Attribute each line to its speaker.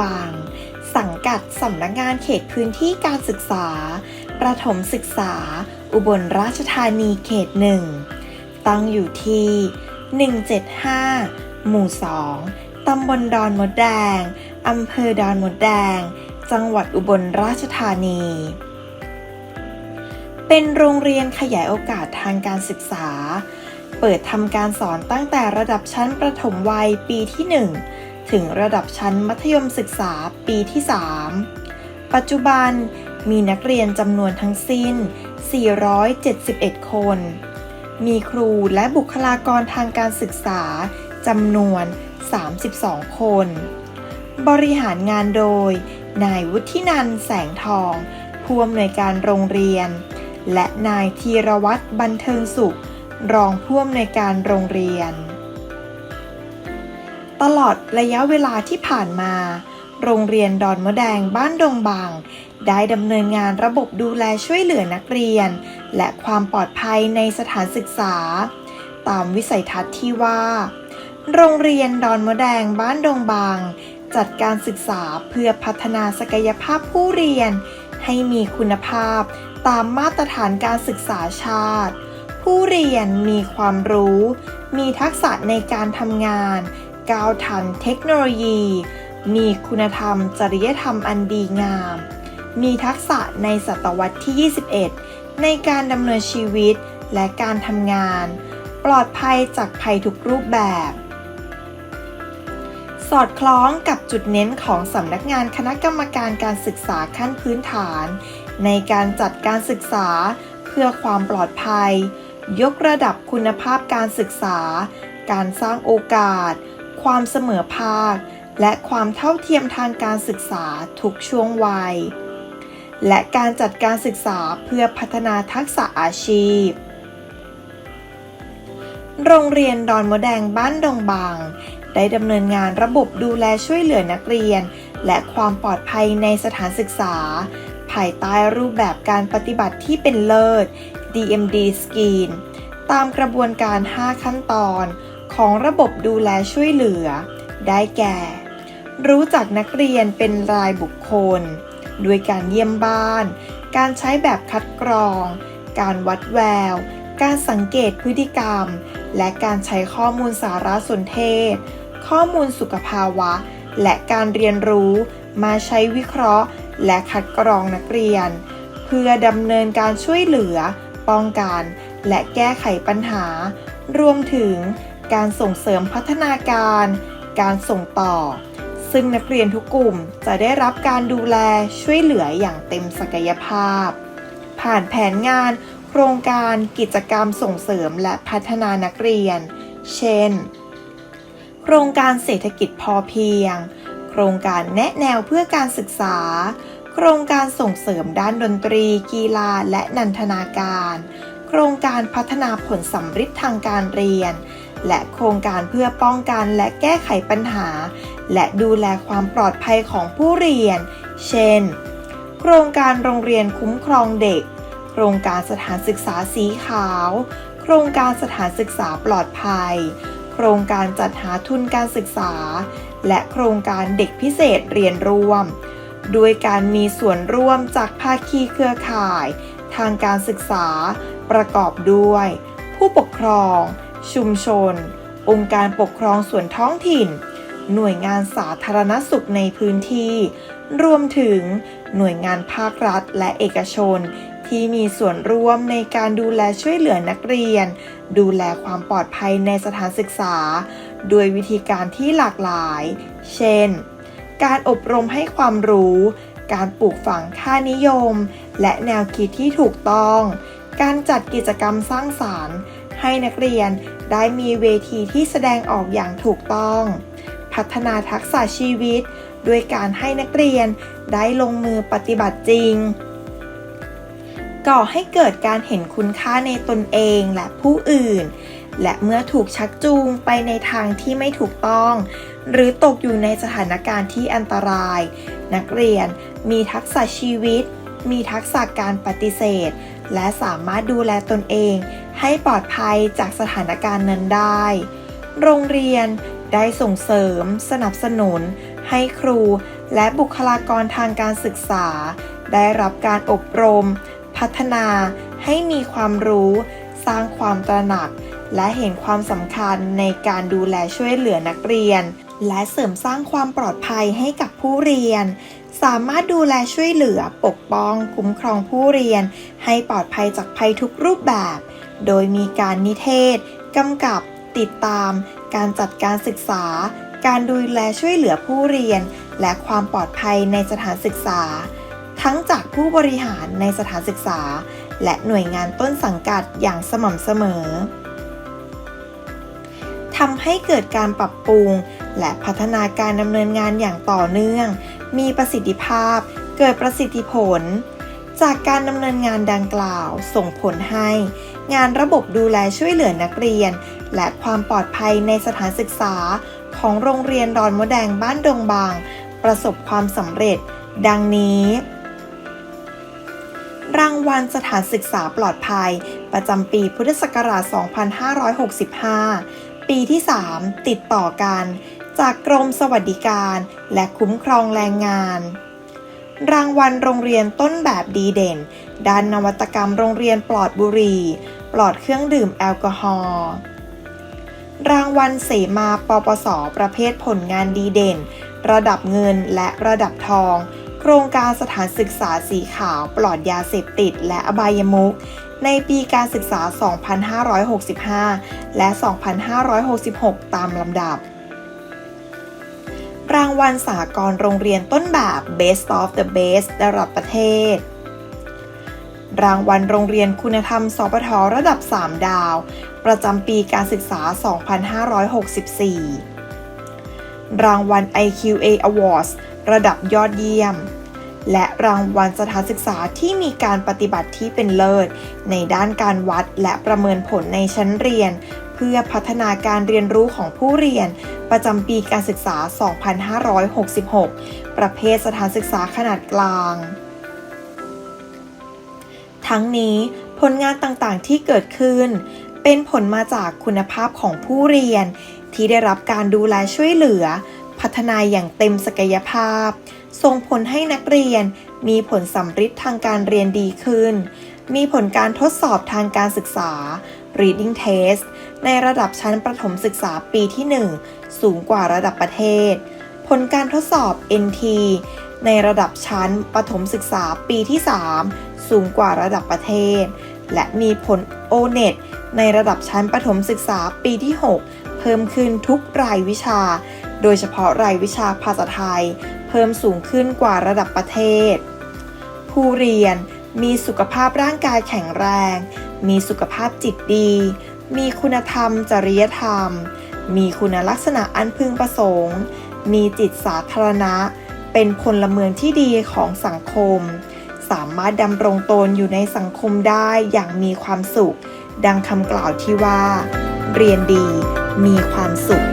Speaker 1: บาง สังกัดสำนักงานเขตพื้นที่การศึกษา ประถมศึกษา อุบลราชธานีเขตหนึ่ง ตั้งอยู่ที่ 175 หมู่ 2 ตำบลดอนมดแดง อำเภอดอนมดแดง จังหวัดอุบลราชธานี เป็นโรงเรียนขยายโอกาสทางการศึกษา เปิดทำการสอนตั้งแต่ระดับชั้นประถมวัยปีที่ 1 ถึงระดับชั้นมัธยมศึกษาปีที่ 3 ปัจจุบันมีนักเรียนจำนวนทั้งสิ้น 471 คน มีครูและบุคลากรทางการศึกษาจำนวน 32 คน บริหารงานโดย นายวุฒินันแสงทอง ผู้อำนวยการโรงเรียน และนายธีรวัตรบันเทิงสุข รองผู้อำนวยการโรงเรียน ตลอดระยะเวลาที่ผ่านมา โรงเรียนดอนมะแดงบ้านดงบาง ได้ดำเนินงานระบบดูแลช่วยเหลือนักเรียน และความปลอดภัยในสถานศึกษา ตามวิสัยทัศน์ที่ว่า โรงเรียนดอนมะแดงบ้านดงบาง จัดการศึกษาเพื่อพัฒนาศักยภาพผู้เรียน ให้มีคุณภาพตามมาตรฐานการศึกษาชาติ ผู้เรียนมีความรู้ มีทักษะในการทำงาน ก้าวทันเทคโนโลยี มีคุณธรรม จริยธรรมอันดีงาม มีทักษะในศตวรรษที่ 21 ในการดำเนินชีวิตและการทำงาน ปลอดภัยจากภัยทุกรูปแบบ สอดคล้องกับจุดเน้นของสำนักงานคณะกรรมการการศึกษาขั้นพื้นฐาน ในการจัดการศึกษาเพื่อความปลอดภัย ยกระดับคุณภาพการศึกษา การสร้างโอกาส ความเสมอภาค และความเท่าเทียมทางการศึกษาทุกช่วงวัย และการจัดการศึกษาเพื่อพัฒนาทักษะอาชีพ โรงเรียนดอนมะแดงบ้านดงบาง ได้ดำเนินงานระบบดูแลช่วยเหลือนักเรียน และความปลอดภัยในสถานศึกษา ภายใต้รูปแบบการปฏิบัติที่เป็นเลิศ DMD Scheme ตามกระบวนการ 5 ขั้นตอน ของระบบดูแลช่วยเหลือ ได้แก่ รู้จักนักเรียนเป็นรายบุคคล ด้วยการเยี่ยมบ้าน การใช้แบบคัดกรอง การวัดแวว การสังเกตพฤติกรรม และการใช้ข้อมูลสารสนเทศ ข้อมูลสุขภาวะ และการเรียนรู้มาใช้วิเคราะห์ และคัดกรองนักเรียน เพื่อดำเนินการช่วยเหลือ ป้องกัน และแก้ไขปัญหารวมถึง การส่งเสริมพัฒนาการ การส่งต่อ ซึ่งนักเรียนทุกกลุ่มจะได้รับการดูแลช่วยเหลืออย่างเต็มศักยภาพ ผ่านแผนงาน โครงการกิจกรรมส่งเสริมและพัฒนานักเรียน เช่น โครงการเศรษฐกิจพอเพียง โครงการแนะแนวเพื่อการศึกษา โครงการส่งเสริมด้านดนตรี กีฬาและนันทนาการ โครงการพัฒนาผลสัมฤทธิ์ทางการเรียน และโครงการเพื่อป้องกันและแก้ไขปัญหา และดูแลความปลอดภัยของผู้เรียน เช่น โครงการโรงเรียนคุ้มครองเด็ก โครงการสถานศึกษาสีขาว โครงการสถานศึกษาปลอดภัย โครงการจัดหาทุนการศึกษา และโครงการเด็กพิเศษเรียนร่วม ด้วยการมีส่วนร่วมจากภาคีเครือข่าย ทางการศึกษาประกอบด้วย ผู้ปกครอง ชุมชน องค์การปกครองส่วนท้องถิ่น หน่วยงานสาธารณสุขในพื้นที่ รวมถึงหน่วยงานภาครัฐและเอกชน ที่มีส่วนร่วมในการดูแลช่วยเหลือนักเรียน ดูแลความปลอดภัยในสถานศึกษาโดยวิธีการที่หลากหลาย เช่น การอบรมให้ความรู้ การปลูกฝังค่านิยม และแนวคิดที่ถูกต้อง การจัดกิจกรรมสร้างสารรค์ให้นักเรียน ได้มีเวทีที่แสดงออกอย่างถูกต้อง พัฒนาทักษะชีวิต ด้วยการให้นักเรียนได้ลงมือปฏิบัติจริง ก่อให้เกิดการเห็นคุณค่าในตนเองและผู้อื่น และเมื่อถูกชักจูงไปในทางที่ไม่ถูกต้อง หรือตกอยู่ในสถานการณ์ที่อันตราย นักเรียนมีทักษะชีวิต มีทักษะการปฏิเสธ และสามารถดูแลตนเอง ให้ปลอดภัยจากสถานการณ์นั้นได้ โรงเรียนได้ส่งเสริม สนับสนุน ให้ครูและบุคลากรทางการศึกษา ได้รับการอบรม พัฒนาให้มีความรู้ สร้างความตระหนัก และเห็นความสำคัญในการดูแลช่วยเหลือนักเรียน และเสริมสร้างความปลอดภัยให้กับผู้เรียน สามารถดูแลช่วยเหลือปกป้อง คุ้มครองผู้เรียน ให้ปลอดภัยจากภัยทุกรูปแบบ โดยมีการนิเทศกำกับ ติดตาม การจัดการศึกษา การดูแลช่วยเหลือผู้เรียน และความปลอดภัยในสถานศึกษา ทั้งจากผู้บริหารในสถานศึกษา และหน่วยงานต้นสังกัดอย่างสม่ำเสมอทำให้เกิดการปรับปรุง และพัฒนาการดำเนินงานอย่างต่อเนื่อง มีประสิทธิภาพ เกิดประสิทธิผล จากการดำเนินงานดังกล่าว ส่งผลให้ งานระบบดูแลช่วยเหลือนักเรียน และความปลอดภัยในสถานศึกษา ของโรงเรียนดอนมดแดงบ้านดงบาง ประสบความสำเร็จ ดังนี้ รางวัลสถานศึกษาปลอดภัย ประจำปีพุทธศักราช 2565 ปีที่ 3 ติดต่อกัน จากกรมสวัสดิการและคุ้มครองแรงงาน รางวัลโรงเรียนต้นแบบดีเด่น ด้านนวัตกรรมโรงเรียนปลอดบุหรี่ปลอดเครื่องดื่มแอลกอฮอล์รางวัลเสมาปปส ประเภทผลงานดีเด่น ระดับเงินและระดับทอง โครงการสถานศึกษาสีขาวปลอดยาเสพติด และอบายมุขในปีการศึกษา 2565 และ 2566 ตามลำดับ รางวัลสากลโรงเรียนต้นแบบ Best of the Best ระดับประเทศ รางวัลโรงเรียนคุณธรรม สปทระดับ 3 ดาว ประจำปีการศึกษา 2564 รางวัล IQA Awards ระดับยอดเยี่ยม และรางวัลสถานศึกษาที่มีการปฏิบัติที่เป็นเลิศ ในด้านการวัดและประเมินผลในชั้นเรียน พื่อพัฒนาการเรียนรู้ของผู้เรียน ประจำปีการศึกษา 2566 ประเภทสถานศึกษาขนาดกลาง ทั้งนี้ผลงานต่างๆที่เกิดขึ้น เป็นผลมาจากคุณภาพของผู้เรียน ที่ได้รับการดูแลช่วยเหลือ พัฒนาอย่างเต็มศักยภาพ ส่งผลให้นักเรียนมีผลสัมฤทธิ์ทางการเรียนดีขึ้น มีผลการทดสอบทางการศึกษา reading test ในระดับชั้นประถมศึกษาปีที่ 1 สูงกว่าระดับประเทศ ผลการทดสอบ NT ในระดับชั้นประถมศึกษาปีที่ 3 สูงกว่าระดับประเทศ และมีผล O-NET ในระดับชั้นประถมศึกษาปีที่ 6 เพิ่มขึ้นทุกรายวิชา โดยเฉพาะรายวิชาภาษาไทย เพิ่มสูงขึ้นกว่าระดับประเทศ ผู้เรียน มีสุขภาพร่างกายแข็งแรง มีสุขภาพจิตดี มีคุณธรรม จริยธรรม มีคุณลักษณะอันพึงประสงค์ มีจิตสาธารณะ เป็นพลเมืองที่ดีของสังคม สามารถดำรงตนอยู่ในสังคมได้อย่างมีความสุข ดังคำกล่าวที่ว่า เรียนดี มีความสุข